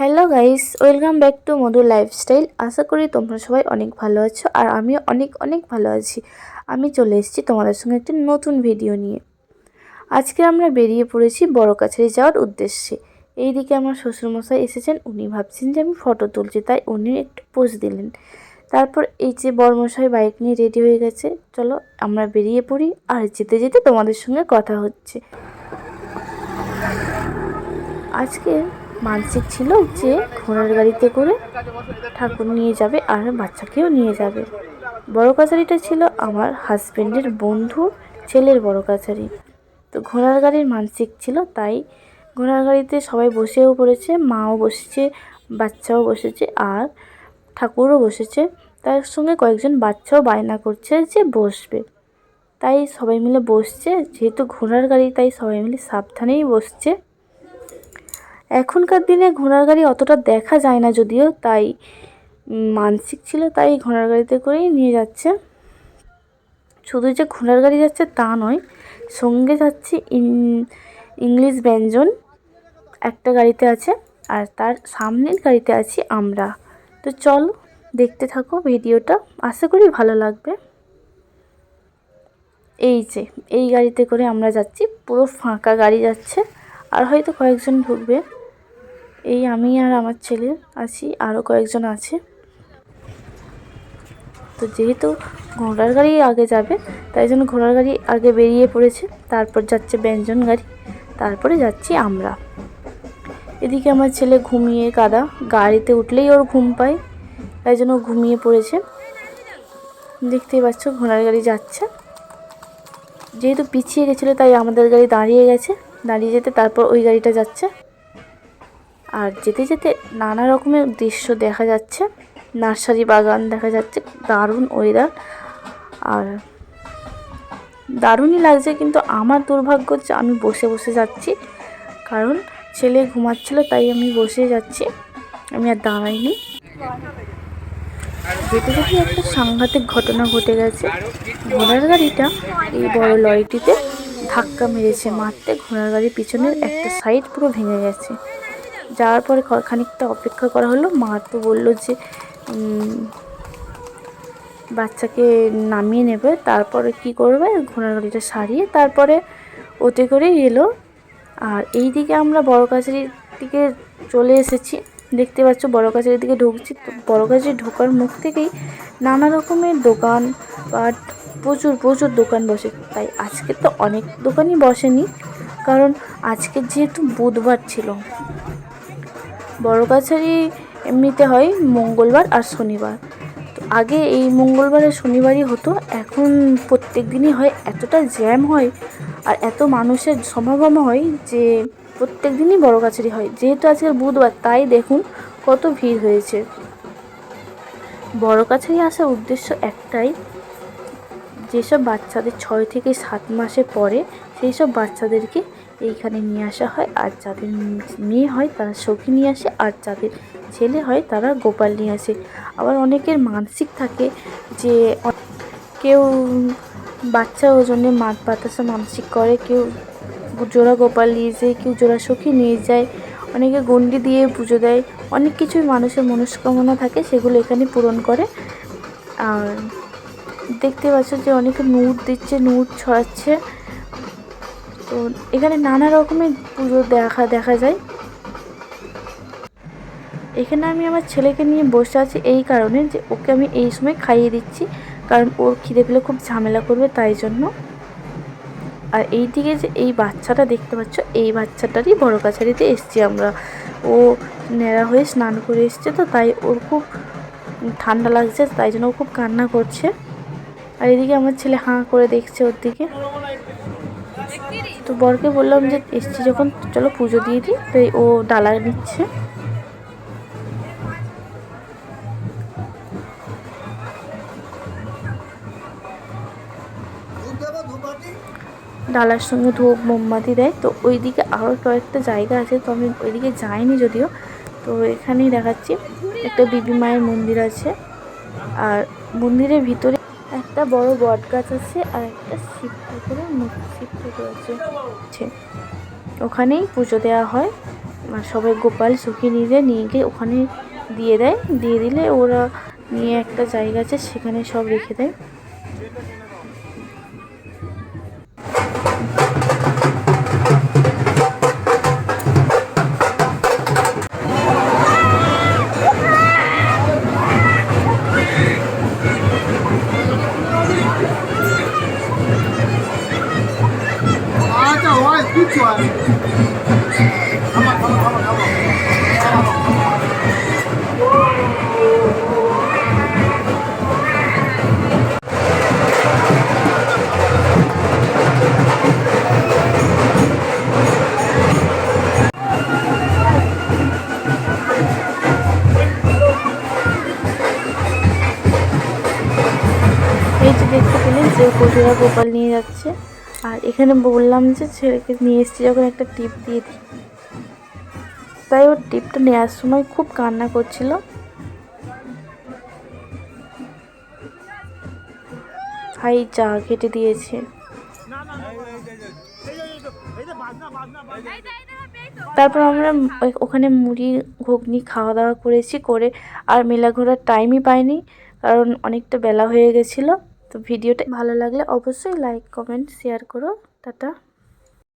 Hello guys welcome back to Madhur lifestyle আশা করি তোমরা সবাই অনেক ভালো আছো আর আমিও অনেক অনেক ভালো আছি। আমি চলে এসেছি তোমাদের সঙ্গে একটি নতুন ভিডিও নিয়ে। আজকে আমরা বেরিয়ে পড়েছি বড় কাছারি যাওয়ার উদ্দেশ্যে। এইদিকে আমার শ্বশুরমশাই এসেছেন, উনি ভাবছেন যে আমি ফটো তুলছি, তাই উনি একটু পোজ দিলেন। তারপর এই যে বড়মশাই বাইক নিয়ে রেডি হয়ে গেছে, চলো আমরা বেরিয়ে পড়ি, আর যেতে যেতে তোমাদের সঙ্গে কথা হচ্ছে। আজকে মানসিক ছিল যে ঘোড়ার গাড়িতে করে ঠাকুর নিয়ে যাবে আর বাচ্চাকেও নিয়ে যাবে। বড় কাছারিটা ছিল আমার হাজবেন্ডের বন্ধুর ছেলের বড় কাছারি। তো ঘোড়ার গাড়ির মানসিক ছিল, তাই ঘোড়ার গাড়িতে সবাই বসেও পড়েছে, মাও বসেছে, বাচ্চাও বসেছে আর ঠাকুরও বসেছে। তার সঙ্গে কয়েকজন বাচ্চাও বায়না করছে যে বসবে। তাই সবাই মিলে বসছে, যেহেতু ঘোড়ার গাড়ি তাই সবাই মিলে সাবধানেই বসছে। এখনকার দিনে ঘোড়ার গাড়ি অতটা দেখা যায় না যদিও, তাই মানসিক ছিল, তাই ঘোড়ার গাড়িতে করেই নিয়ে যাচ্ছে। শুধু যে ঘোড়ার গাড়ি যাচ্ছে তা নয়, সঙ্গে যাচ্ছে ইংলিশ ব্যঞ্জন। একটা গাড়িতে আছে আর তার সামনের গাড়িতে আছি আমরা। তো চলো দেখতে থাকো ভিডিওটা। আশা করি ভালো লাগবে। এই যে, এই গাড়িতে করে আমরা যাচ্ছি। পুরো ফাঁকা গাড়ি যাচ্ছে। আর হয়তো কয়েকজন ঢুকবে। এই আমি আর আমার ছেলে আছি আরও কয়েকজন আছে। তো যেহেতু ঘোড়ার গাড়ি আগে যাবে, তাই জন্য ঘোড়ার গাড়ি আগে বেরিয়ে পড়েছে। তারপর যাচ্ছে ব্যঞ্জন গাড়ি। তারপরে যাচ্ছি আমরা। এদিকে আমার ছেলে ঘুমিয়ে কাদা, গাড়িতে উঠলেই ওর ঘুম পায়, তাই জন্য ঘুমিয়ে পড়েছে। দেখতেই পাচ্ছ, ঘোড়ার গাড়ি যাচ্ছে। যেহেতু পিছিয়ে গেছিল, তাই আমাদের গাড়ি দাঁড়িয়ে গেছে। দাঁড়িয়ে যেতে তারপর ওই গাড়িটা যাচ্ছে। আর যেতে যেতে নানা রকমের দৃশ্য দেখা যাচ্ছে। নার্সারি বাগান দেখা যাচ্ছে, দারুণ ওয়েদার আর দারুণই লাগছে, কিন্তু আমার দুর্ভাগ্য যে আমি বসে বসে যাচ্ছি। কারণ ছেলে ঘুমাচ্ছিল, তাই আমি বসে যাচ্ছি। আমি আর দাঁড়াইনি। যেতে যেতে একটা সাংঘাতিক ঘটনা ঘটে গেছে, ঘোড়ার গাড়িটা এই বড় লরিটিতে ধাক্কা মেরেছে, মারতে ঘোড়ার গাড়ির পিছনের একটা সাইড পুরো ভেঙে গেছে। যাওয়ার পরে খানিকটা অপেক্ষা করা হলো, মা তো বলল যে বাচ্চাকে নামিয়ে নেবে, তারপরে কি করবে? ঘোড়ার গাড়িটা সারিয়ে তারপরে ওতে করেই এলো। আর এই দিকে আমরা বড় কাছারির দিকে চলে এসেছি। দেখতে পাচ্ছ বড় কাছারির দিকে ঢুকছি। তো বড় কাছারি ঢোকার মুখ থেকেই নানা রকমের দোকান পাট, প্রচুর প্রচুর দোকান বসে। তাই আজকে তো অনেক দোকানই বসেনি, কারণ আজকে যেহেতু বুধবার ছিল। বড় কাছারি এমনিতে হয় মঙ্গলবার আর শনিবার। আগে এই মঙ্গলবার শনিবারই হতো, এখন প্রত্যেক দিনই হয়, এতটা জ্যাম হয় আর এত মানুষের সমাগম হয় যে প্রত্যেক দিনই বড় কাছারি হয়। যেহেতু আজকে বুধবার, তাই দেখুন কত ভিড় হয়েছে। বড় কাছারি আসার উদ্দেশ্য একটাই, যেসব বাচ্চাদের ছয় থেকে সাত মাসে পরে সেই সব বাচ্চাদেরকে এইখানে নিয়ে আসা হয় আর যাদের মেয়ে হয় তারা সখী নিয়ে আসে আর যাদের ছেলে হয় তারা গোপাল নিয়ে আসে। আবার অনেকের মানসিক থাকে যে কেউ বাচ্চা ওজনে মাছ বাতাসা মানসিক করে, কেউ জোড়া গোপাল নিয়ে যায়, কেউ জোড়া সখী নিয়ে যায়, অনেকে গন্ডি দিয়ে পুজো দেয়, অনেক কিছুই মানুষের মনস্কামনা থাকে সেগুলো এখানে পূরণ করে। আর দেখতে পাচ্ছ যে অনেকে নুট দিচ্ছে নুট ছড়াচ্ছে। তো এখানে নানা রকমের পুজো দেখা দেখা যায়। এখানে আমি আমার ছেলেকে নিয়ে বসে আছি এই কারণে যে ওকে আমি এই সময় খাইয়ে দিচ্ছি, কারণ ওর খিদে পেলে খুব ঝামেলা করবে তাই জন্য। আর এই দিকে যে এই বাচ্চাটা দেখতে পাচ্ছ, এই বাচ্চাটারই বড় কাছারিতে এসছি আমরা। ও ন্যাড়া হয়ে স্নান করে এসছে তো তাই ওর খুব ঠান্ডা লাগছে, তাই জন্য ও খুব কান্না করছে। আর এদিকে আমার ছেলে হাঁ করে দেখছে ওর দিকে। তো বরকে বললাম যে এসছি যখন, চলো পুজো দিয়ে দিই। তাই ও ডালা নিচ্ছে। ডালার সঙ্গে ধূপ মোমবাতি দেয়। তো ওইদিকে আরও কয়েকটা জায়গা আছে, তো আমি ওইদিকে যাইনি যদিও। তো এখানেই দেখাচ্ছি। একটা বিবি মায়ের মন্দির আছে। আর মন্দিরের ভিতরে একটা বড় বট গাছ আছে আর একটা শিব ঠাকুরের মূর্তি শিব ঠাকুর আছে। ওখানেই পুজো দেওয়া হয়। আর সবাই গোপাল, সুখী নিয়ে নিয়ে গিয়ে ওখানে দিয়ে দেয়। দিয়ে দিলে ওরা নিয়ে একটা জায়গা আছে, সেখানে সব রেখে দেয়। কিচ্ছু আর এই যে দেখতে পেলেন যে কচুরা গোপাল নিয়ে যাচ্ছে। আর এখানে বললাম যে ছেলেকে নিয়ে এসেছি যখন একটা টিপ দিয়ে দিই। তাই ওর টিপটা নেওয়ার সময় খুব কান্না করছিল। ভাই চা কেটে দিয়েছে। তারপর আমরা ওখানে মুড়ি, ঘুগনি খাওয়া দাওয়া করেছি করে, আর মেলা ঘোরার টাইমই পাইনি, কারণ অনেকটা বেলা হয়ে গেছিল। তো ভিডিওটা ভালো লাগলে অবশ্যই লাইক কমেন্ট শেয়ার করো। টাটা।